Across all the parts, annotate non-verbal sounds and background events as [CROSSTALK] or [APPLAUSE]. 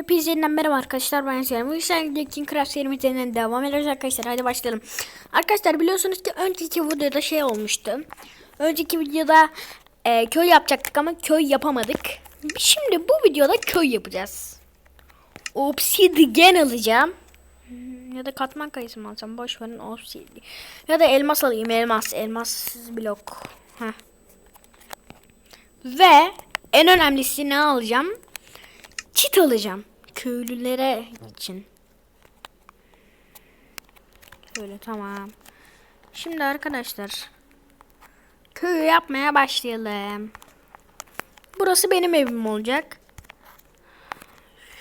Hepinize yeniden merhaba arkadaşlar ben Selam. Bu yüzden King Craft serimizden devam ediyoruz arkadaşlar. Hadi başlayalım. Arkadaşlar biliyorsunuz ki önceki videoda şey olmuştu. Önceki videoda e, köy yapacaktık ama köy yapamadık. Şimdi bu videoda köy yapacağız. Obsidian alacağım. Hmm, Ya da katman kayısı mı alsam? Boş verin obsidian. Ya da elmas alayım. Elmas. Elmas blok. Heh. Ve en önemlisi ne alacağım? Çit alacağım. Köylülere için. Şöyle tamam. Şimdi arkadaşlar. Köyü yapmaya başlayalım. Burası benim evim olacak.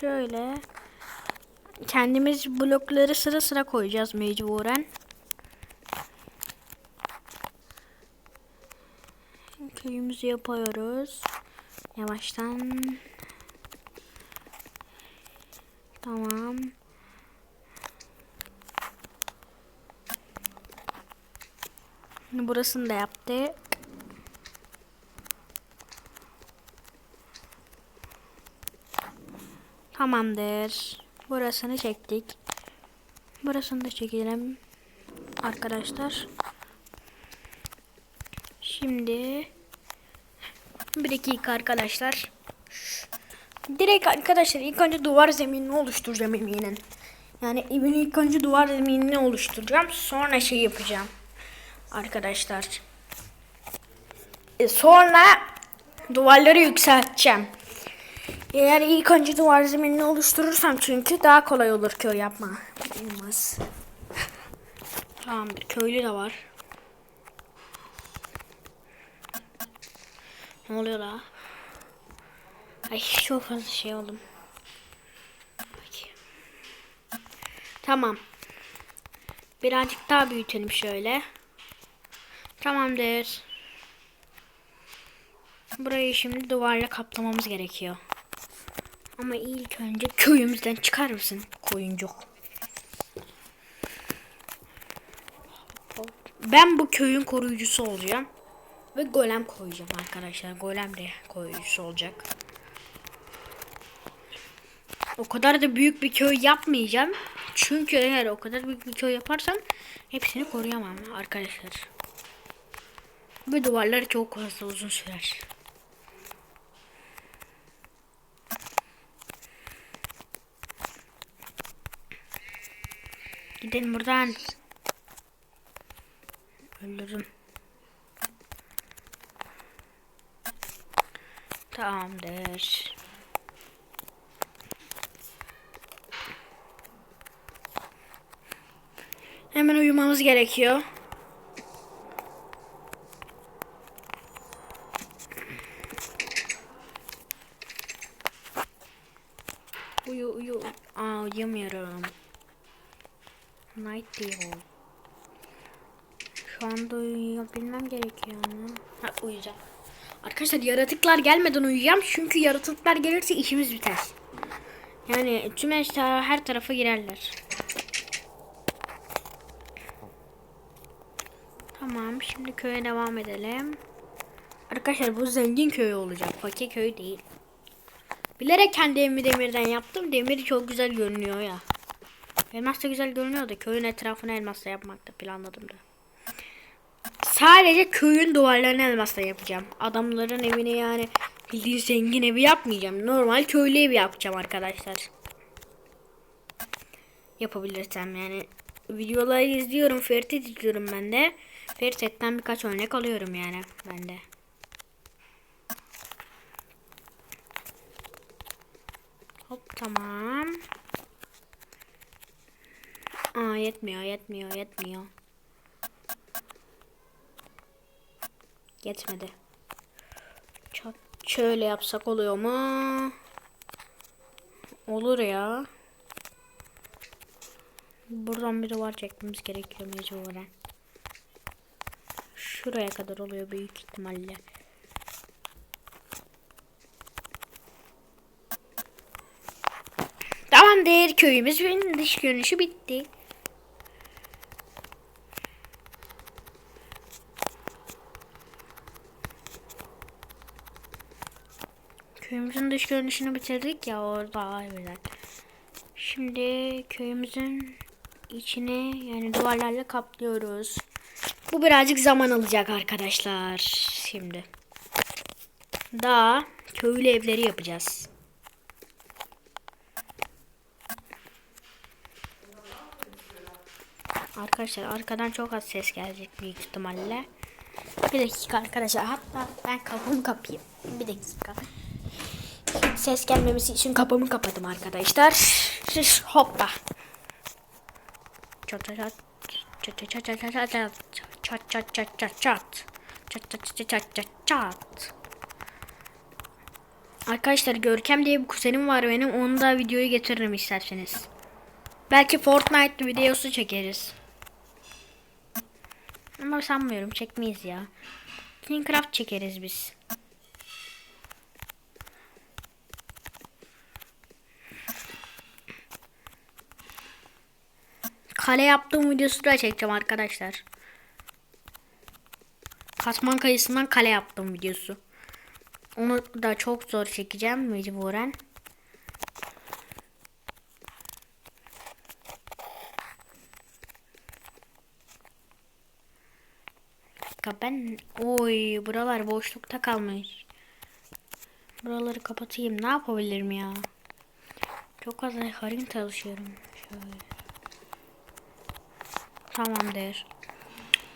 Şöyle. Kendimiz blokları sıra sıra koyacağız mecburen. Köyümüzü yapıyoruz. Yavaştan. Tamam. Burasını da yaptık. Tamamdır. Burasını çektik. Burasını da çekelim. Arkadaşlar. Şimdi bir dakika arkadaşlar. Direkt arkadaşlar ilk önce duvar zeminini oluşturacağım evinin. Yani evin ilk önce duvar zeminini oluşturacağım. Sonra şey yapacağım. Arkadaşlar. E, sonra duvarları yükselteceğim. Eğer ilk önce duvar zeminini oluşturursam çünkü daha kolay olur köy yapma. Olmaz. Tamamdır. Köylü de var. Ne oluyor la? Ay çok fazla şey oldum. Tamam. Birazcık daha büyütelim şöyle. Tamamdır. Burayı şimdi duvarla kaplamamız gerekiyor. Ama ilk önce köyümüzden çıkar mısın koyuncuk? Ben bu köyün koruyucusu olacağım. Ve golem koyacağım arkadaşlar. Golem de koruyucusu olacak. O kadar da büyük bir köy yapmayacağım. Çünkü eğer o kadar büyük bir köy yaparsam hepsini koruyamam arkadaşlar. Ve duvarları çok fazla uzun sürer. Gidelim buradan. Öldürdüm. Tamamdır. Hemen uyumamız gerekiyor. Uyu uyu. Aa uyuyamıyorum. Night Devil. Şu anda uyuyabilmem gerekiyor ama. Ha uyuyacağım. Arkadaşlar yaratıklar gelmeden uyuyacağım. Çünkü yaratıklar gelirse işimiz biter. Yani tüm her tarafa girerler. Tamam şimdi köye devam edelim. Arkadaşlar bu zengin köyü olacak. Fakir köy değil. Bilerek kendi evimi demirden yaptım. Demir çok güzel görünüyor ya. Elmas da güzel görünüyor da köyün etrafını elmasla yapmakta planladım da. Sadece köyün duvarlarını elmasla yapacağım. Adamların evini yani bildiğin zengin evi yapmayacağım. Normal köylü evi yapacağım arkadaşlar. Yapabilirsem yani. Videoları izliyorum. Ferit izliyorum ben de. Ferit'ten birkaç örnek alıyorum yani ben de. Hop tamam. Aa yetmiyor yetmiyor yetmiyor. Yetmedi. Çok şöyle yapsak oluyor mu? Olur ya. Buradan bir duvar çekmemiz gerekiyor mecburen. Şuraya kadar oluyor büyük ihtimalle. Tamamdır köyümüzün dış görünüşü bitti. Köyümüz köyümüzün dış görünüşünü bitirdik ya orada güzel. Şimdi köyümüzün içini yani duvarlarla kaplıyoruz. Bu birazcık zaman alacak arkadaşlar. Şimdi. Daha köylü evleri yapacağız. Arkadaşlar arkadan çok az ses gelecek büyük ihtimalle. Bir dakika arkadaşlar hatta ben kapımı kapayım. Bir dakika. Ses gelmemesi için kapımı kapadım arkadaşlar. Hoppa. Çat çat çat. Çat çat çat çat çat çat çat. Çat çat çat çat çat. Çat çat çat çat. Arkadaşlar Görkem diye bir kuzenim var benim. Onu da videoyu getiririm isterseniz. Belki Fortnite videosu çekeriz. Ama sanmıyorum çekmeyiz ya. Minecraft çekeriz biz. Kale yaptığım videosu da çekeceğim arkadaşlar. Katman kayısından kale yaptığım videosu. Onu da çok zor çekeceğim mecburen. dakika ben oy buralar boşlukta kalmış. Buraları kapatayım. Ne yapabilirim ya? Çok fazla harita çalışıyorum. Şöyle. Tamamdır.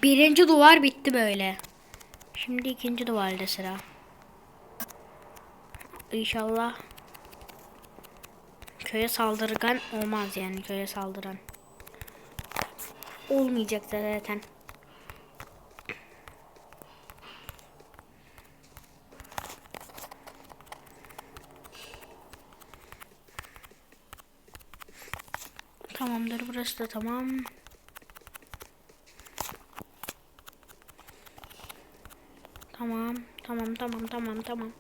Birinci duvar bitti böyle. Şimdi ikinci duvarda sıra. İnşallah köye saldırgan olmaz yani köye saldıran. Olmayacak zaten. Tamamdır burası da. Tamam, tamam, tamam, tamam, tamam.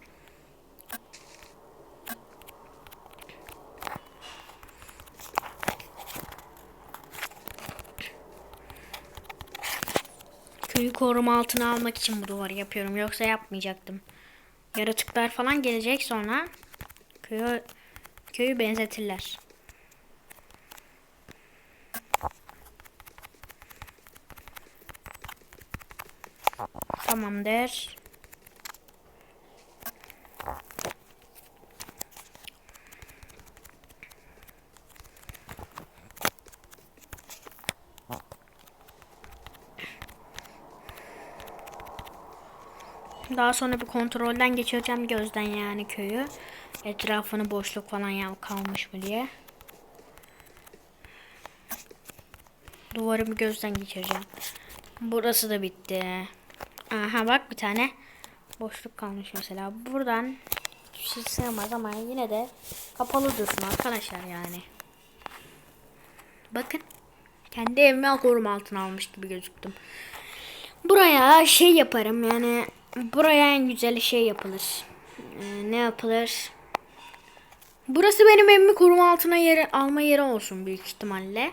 Köyü koruma altına almak için bu duvarı yapıyorum. Yoksa yapmayacaktım. Yaratıklar falan gelecek sonra köyü köyü benzetirler. Tamamdır. Daha sonra bir kontrolden geçireceğim gözden yani köyü. Etrafını boşluk falan ya kalmış mı diye. Duvarı bir gözden geçireceğim. Burası da bitti. Aha bak bir tane boşluk kalmış mesela. Buradan hiçbir şey sığmaz ama yine de kapalı dursun arkadaşlar yani. Bakın. Kendi evime koruma altına almış gibi gözüktüm. Buraya şey yaparım yani. Buraya en güzel şey yapılır. Ee, ne yapılır? Burası benim evimi koruma altına yeri, alma yeri olsun büyük ihtimalle.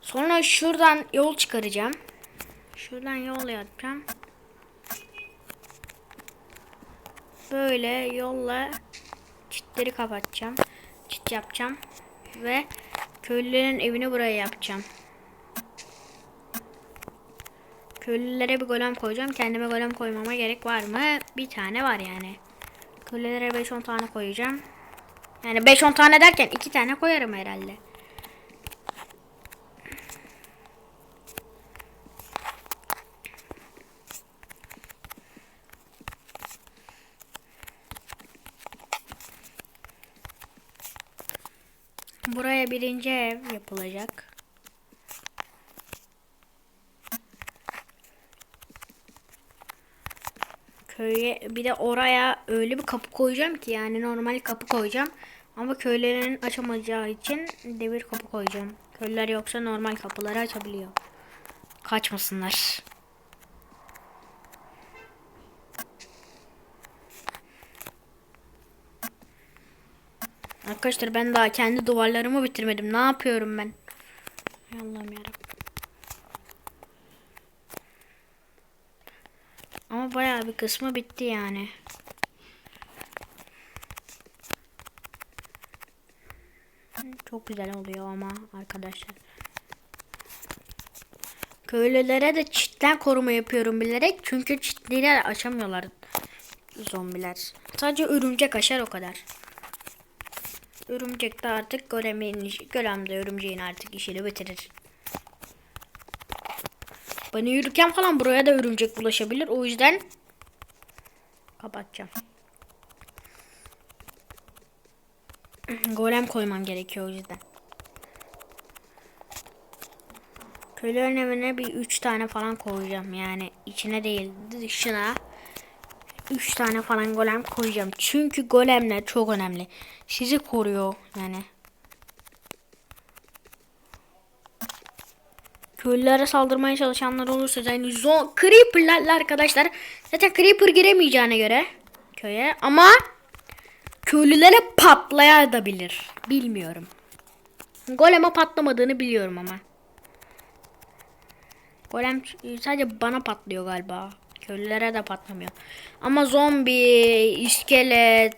Sonra şuradan yol çıkaracağım. Şuradan yol yapacağım. Böyle yolla çitleri kapatacağım. Çit yapacağım. Ve köylülerin evini buraya yapacağım. Köylülere bir golem koyacağım. Kendime golem koymama gerek var mı? Bir tane var yani. Köylülere 5-10 tane koyacağım. Yani 5-10 tane derken 2 tane koyarım herhalde. Buraya birinci ev yapılacak. Köye bir de oraya öyle bir kapı koyacağım ki yani normal kapı koyacağım. Ama köylerin açamayacağı için demir kapı koyacağım. Köylüler yoksa normal kapıları açabiliyor. Kaçmasınlar. Arkadaşlar ben daha kendi duvarlarımı bitirmedim. Ne yapıyorum ben? Allah'ım yarabbim. ama baya bir kısmı bitti yani. Çok güzel oluyor ama arkadaşlar. Köylülere de çitten koruma yapıyorum bilerek. Çünkü çitliler açamıyorlar zombiler. Sadece örümcek aşar o kadar. Örümcek de artık göremeyin, görem de örümceğin artık işini bitirir. Bana yürürken falan buraya da örümcek bulaşabilir. O yüzden kapatacağım. [CLEARS THROAT] Golem koymam gerekiyor o yüzden. Köylülerin evine bir 3 tane falan koyacağım. Yani içine değil dışına 3 tane falan golem koyacağım. Çünkü golemler çok önemli. Sizi koruyor yani. Köylülere saldırmaya çalışanlar olursa yani zon creeper'larla arkadaşlar zaten creeper giremeyeceğine göre köye ama köylülere patlayabilir. Bilmiyorum. Goleme patlamadığını biliyorum ama. Golem sadece bana patlıyor galiba. Köylülere de patlamıyor. Ama zombi, iskelet,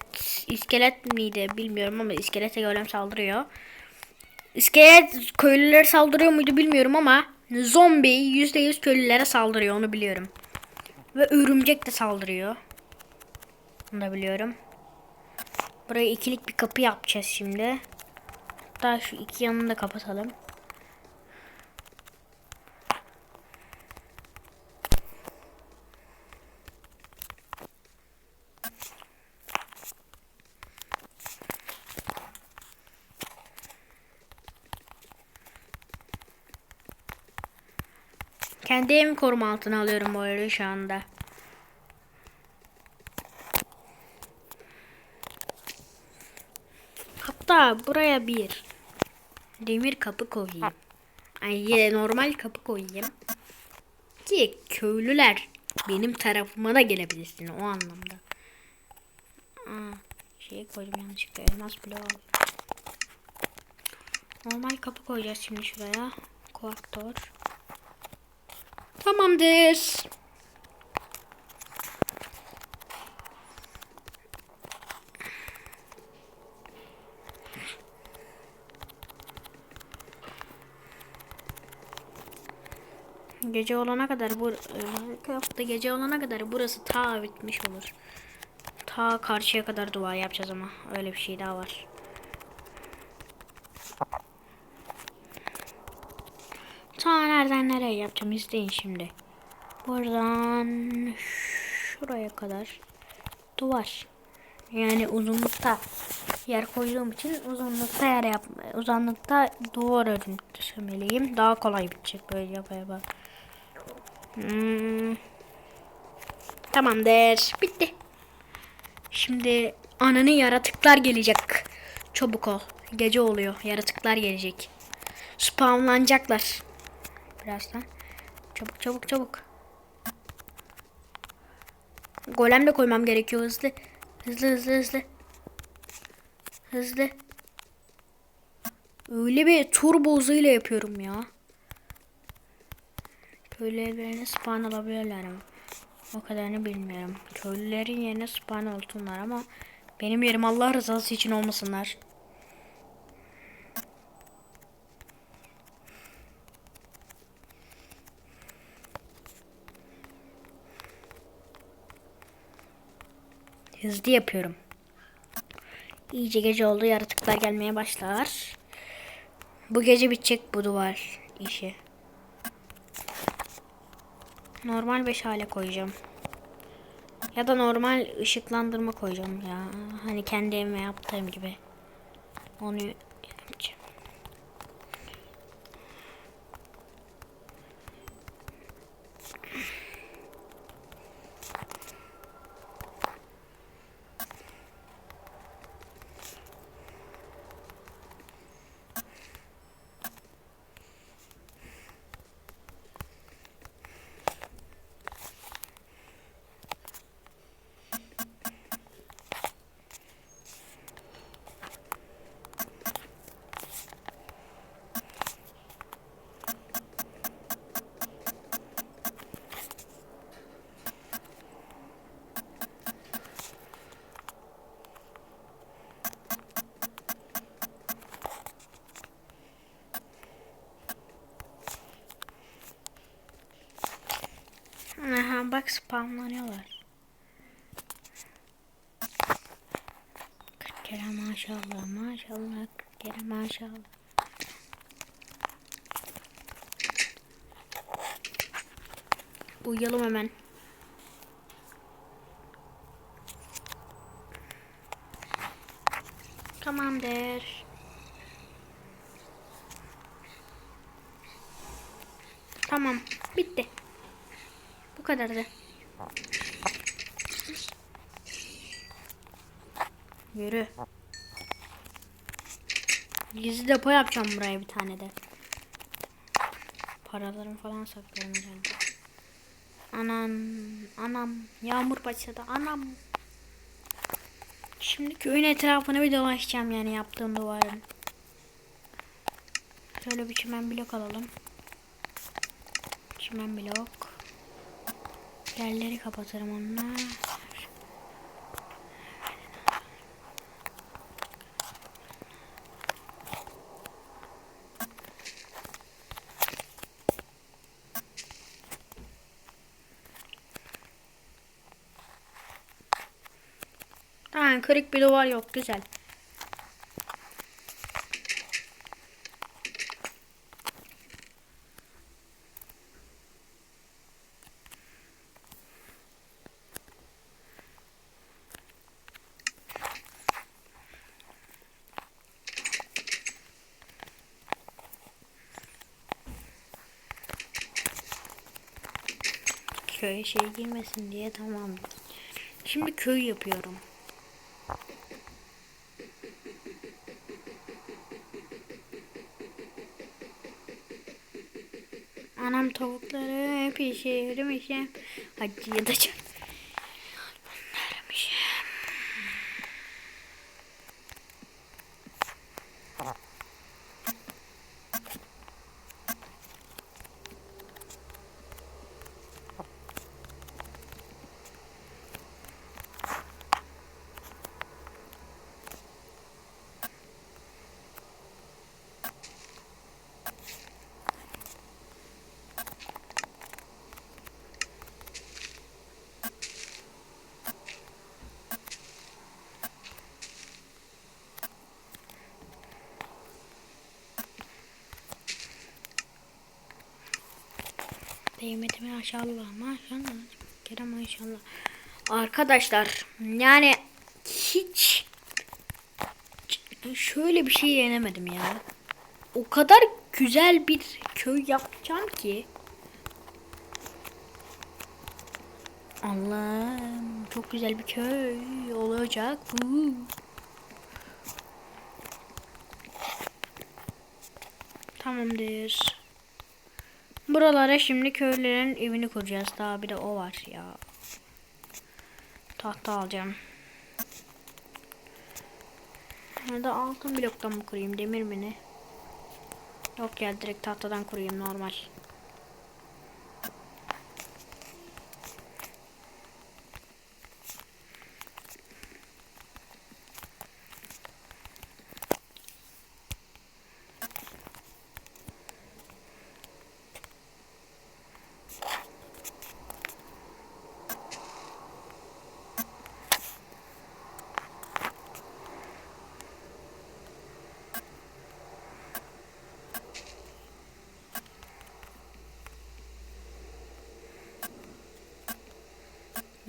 iskelet miydi bilmiyorum ama iskelete golem saldırıyor. İskelet köylülere saldırıyor muydu bilmiyorum ama zombi %100 köylülere saldırıyor onu biliyorum. Ve örümcek de saldırıyor. Onu da biliyorum. Buraya ikilik bir kapı yapacağız şimdi. Hatta şu iki yanını da kapatalım. Kendi evimi koruma altına alıyorum bu arada şu anda. Hatta buraya bir demir kapı koyayım. Ay normal kapı koyayım. Ki köylüler benim tarafıma da gelebilirsin o anlamda. Aa, şey koydum yanlışlıkla elmas bloğu. Normal kapı koyacağız şimdi şuraya. Koaktör. Tamamdır. Gece olana kadar bu hafta gece olana kadar burası ta bitmiş olur. Ta karşıya kadar duvar yapacağız ama öyle bir şey daha var. Ta nereden nereye yapacağım izleyin şimdi. Buradan şuraya kadar duvar. Yani uzunlukta yer koyduğum için uzunlukta yer yapma, uzunlukta duvar örüntülemeliyim. Daha kolay bitecek böyle yapa yapa. Hmm. Tamamdır. Bitti. Şimdi ananın yaratıklar gelecek. Çabuk ol. Gece oluyor. Yaratıklar gelecek. Spawnlanacaklar. Birazdan. Çabuk çabuk çabuk. Golem de koymam gerekiyor hızlı. Hızlı hızlı hızlı. Hızlı. Öyle bir turbo hızıyla yapıyorum ya. Köylü evlerine spawn alabilirler ama. O kadarını bilmiyorum. Köylülerin yerine spawn olsunlar ama benim yerim Allah rızası için olmasınlar. Hızlı yapıyorum. İyice gece oldu. Yaratıklar gelmeye başlar. Bu gece bitecek bu duvar işi. Normal 5 hale koyacağım. Ya da normal ışıklandırma koyacağım ya. Hani kendi evime yaptığım gibi. Onu Hemen bak spamlanıyorlar. 40 kere maşallah maşallah 40 kere maşallah. Uyuyalım hemen. Tamamdır. Tamam. Bitti. Kadardı. Yürü. Gizli depo yapacağım buraya bir tane de. Paralarımı falan saklarım herhalde. Anam, anam. Yağmur başladı. Anam. Şimdi köyün etrafını bir dolaşacağım yani yaptığım duvarın. Şöyle bir çimen blok alalım. Çimen blok. Yerleri kapatırım onunla. Tamam kırık bir duvar yok güzel. Köye şey girmesin diye tamam. Şimdi köy yapıyorum. Anam tavukları pişirmişim. Hadi yatacağım. Değmedi maşallah maşallah. Kere maşallah. Arkadaşlar yani hiç şöyle bir şey denemedim ya. O kadar güzel bir köy yapacağım ki. Allah'ım çok güzel bir köy olacak bu. Tamamdır. Buralara şimdi köylülerin evini kuracağız. Daha bir de o var ya. Tahta alacağım. Ya altın bloktan mı kurayım? Demir mi ne? Yok ya direkt tahtadan kurayım normal.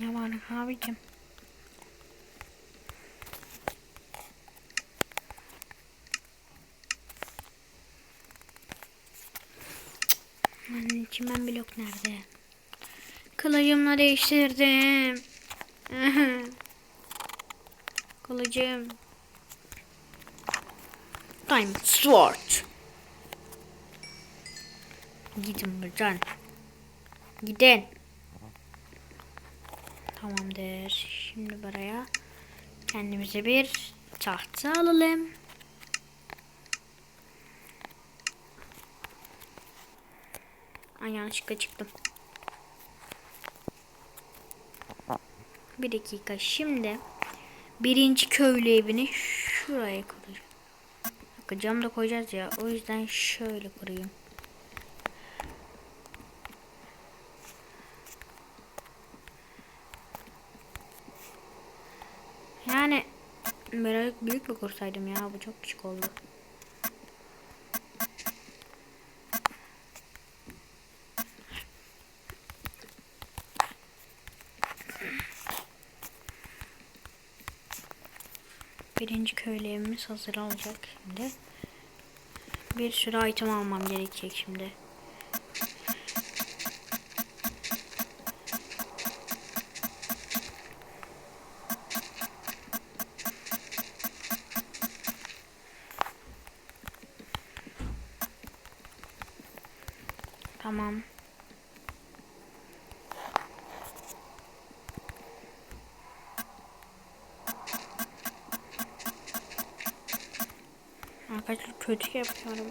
Ne var abicim? Çimen blok nerede? Kılıcımla değiştirdim. [LAUGHS] Kılıcım. Diamond Sword. Gidin buradan. Gidin. Tamamdır. Şimdi buraya kendimize bir tahta alalım. Ay yanlışlıkla çıktım. Bir dakika şimdi birinci köylü evini şuraya kuracağım. Bakın cam da koyacağız ya o yüzden şöyle kurayım. Biraz büyük mü kursaydım ya? Bu çok küçük oldu. Birinci köylü hazır olacak şimdi. Bir sürü item almam gerekecek şimdi. Tamam. Arkadaşlar kötü yapıyorum.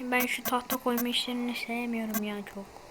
Ben şu tahta koyma işlerini sevmiyorum ya çok.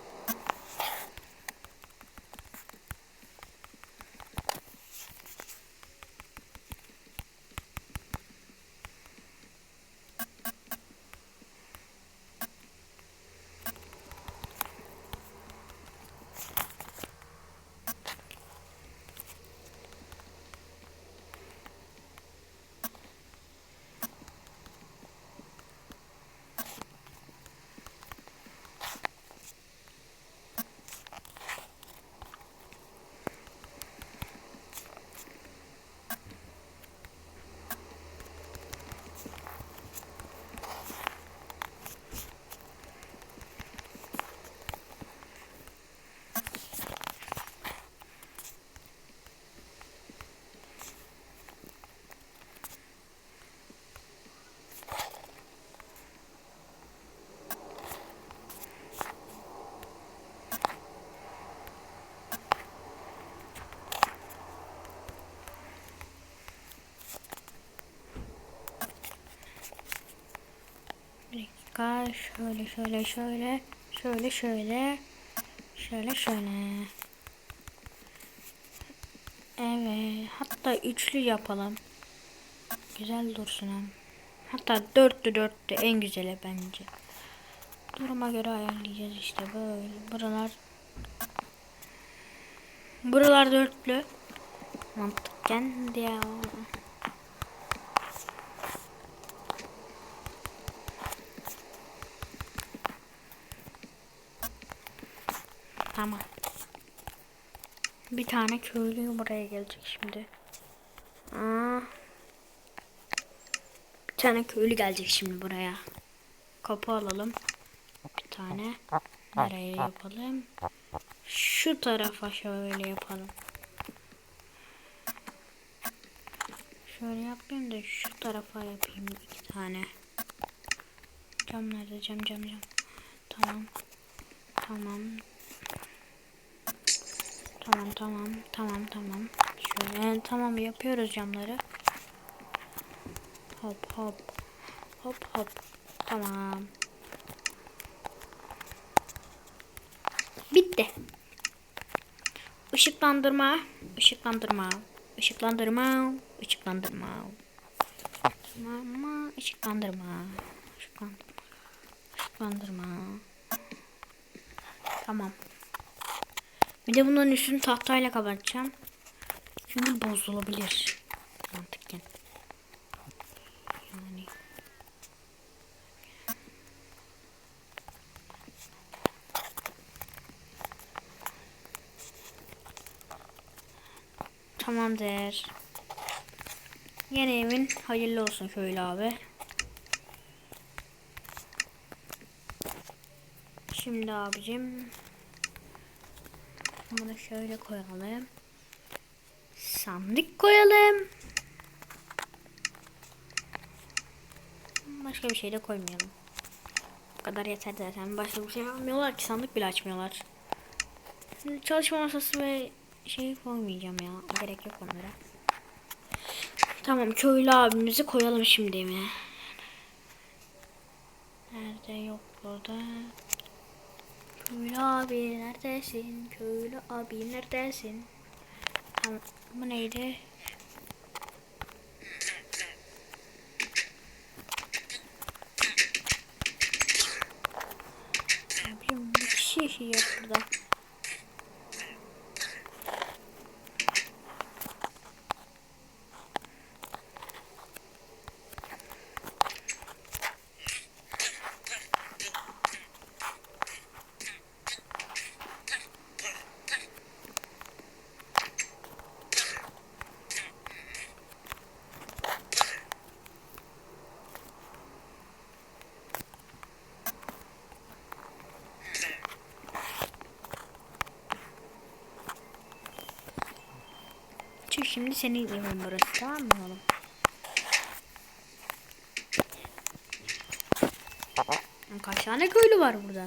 Bir dakika. Şöyle şöyle şöyle şöyle şöyle şöyle şöyle. Evet hatta üçlü yapalım. Güzel dursun hem. Hatta dörtlü dörtlü en güzeli bence. Duruma göre ayarlayacağız işte böyle. Buralar Buralar dörtlü. Mantıkken ya Tamam. Bir tane köylü buraya gelecek şimdi. Aa. Bir tane köylü gelecek şimdi buraya. Kapı alalım. Bir tane. Nereye yapalım? Şu tarafa şöyle yapalım. Şöyle yapayım da şu tarafa yapayım iki tane. Cam nerede? Cam cam cam. Tamam. Tamam. Tamam tamam tamam tamam. Şöyle tamam yapıyoruz camları. Hop hop. Hop hop. Tamam. Bitti. Işıklandırma, ışıklandırma, ışıklandırma, ışıklandırma. Mama, ışıklandırma, ışıklandırma, ışıklandırma. Tamam. Bir de bunların üstünü tahtayla kapatacağım. Çünkü bozulabilir. Mantıken. Yani. Tamamdır. Yeni evin hayırlı olsun şöyle abi. Şimdi abicim bunu şöyle koyalım. Sandık koyalım. Başka bir şey de koymayalım. Bu kadar yeter zaten. Başka bir şey almıyorlar ki sandık bile açmıyorlar. Çalışma masası ve şey koymayacağım ya. Gerek yok onlara. Tamam köylü abimizi koyalım şimdi mi? Nerede yok burada. Köylü abi neredesin? Köylü abi neredesin? Tamam. Bu neydi? Ne bir kişi yaşıyor burada. Şimdi senin evin burası tamam mı oğlum? Kaç tane köylü var burada?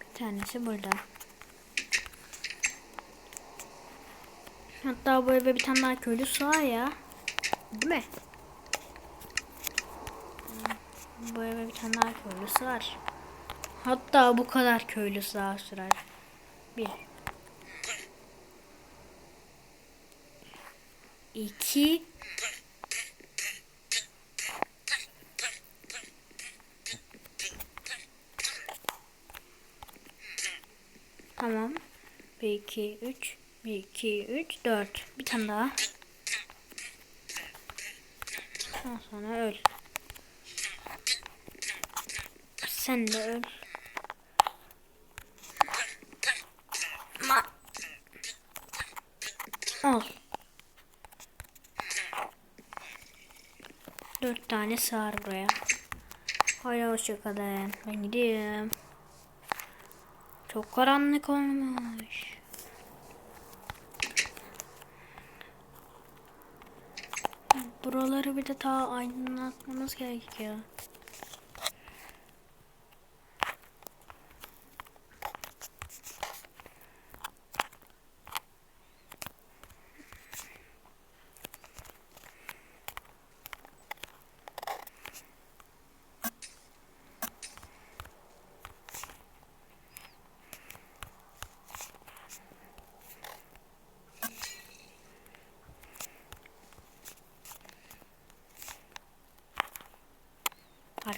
Bir tanesi burada. Hatta bu eve bir tane daha köylü sığar ya. Değil mi? Bu eve bir tane daha köylü sığar. Hatta bu kadar köylü sığar sürer. Bir. İki. Tamam. 1, 2, 3. 1, 2, 3, 4. Bir tane daha. Ondan sonra öl. Sen de öl. Tane sığar buraya. Haydi hoşçakalın. Ben gidiyorum. Çok karanlık olmuş. Buraları bir de daha aydınlatmamız gerekiyor.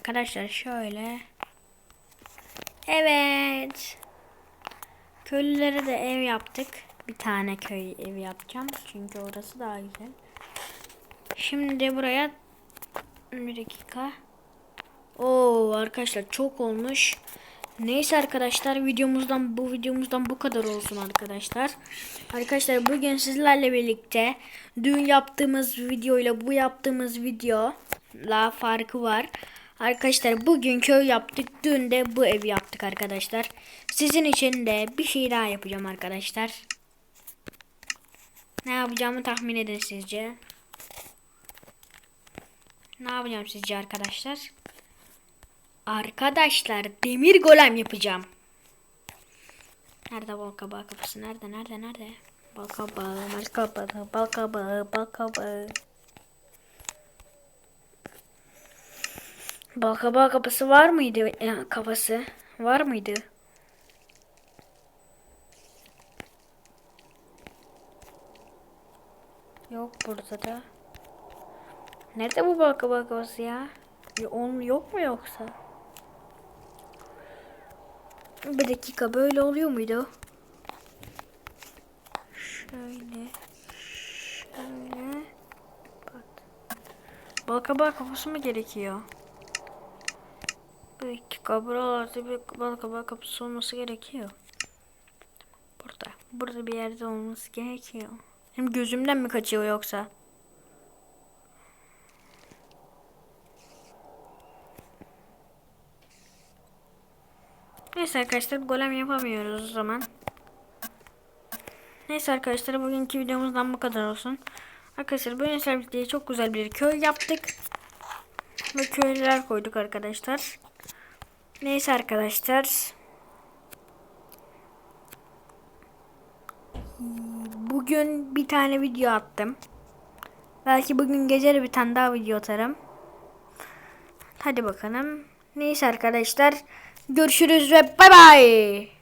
Arkadaşlar şöyle. Evet. Köylülere de ev yaptık. Bir tane köy evi yapacağım. Çünkü orası daha güzel. Şimdi buraya bir dakika. Oo arkadaşlar çok olmuş. Neyse arkadaşlar videomuzdan bu videomuzdan bu kadar olsun arkadaşlar. Arkadaşlar bugün sizlerle birlikte dün yaptığımız video ile bu yaptığımız video la farkı var. Arkadaşlar bugün köy yaptık. Dün de bu ev yaptık arkadaşlar. Sizin için de bir şey daha yapacağım arkadaşlar. Ne yapacağımı tahmin edin sizce. Ne yapacağım sizce arkadaşlar? Arkadaşlar demir golem yapacağım. Nerede bal kabağı kapısı? Nerede? Nerede? Nerede? Bal kabağı, bal kabağı, bal kabağı, bal kabağı. Bal kabağı kapısı var mıydı? Ya, kafası var mıydı? Yok burada da. Nerede bu bal kabağı kafası ya? Ya, Onun yok mu yoksa? Bir dakika böyle oluyor muydu? Şöyle. Şöyle. Bak. Bal kabağı kafası mı gerekiyor? Bir dakika buralarda bir bal kabağı kapısı olması gerekiyor. Burada. Burada bir yerde olması gerekiyor. Hem gözümden mi kaçıyor yoksa? Neyse arkadaşlar golem yapamıyoruz o zaman. Neyse arkadaşlar bugünkü videomuzdan bu kadar olsun. Arkadaşlar bu birlikte çok güzel bir köy yaptık. Ve köylüler koyduk arkadaşlar. Neyse arkadaşlar. Bugün bir tane video attım. Belki bugün gece de bir tane daha video atarım. Hadi bakalım. Neyse arkadaşlar. Görüşürüz ve bay bay.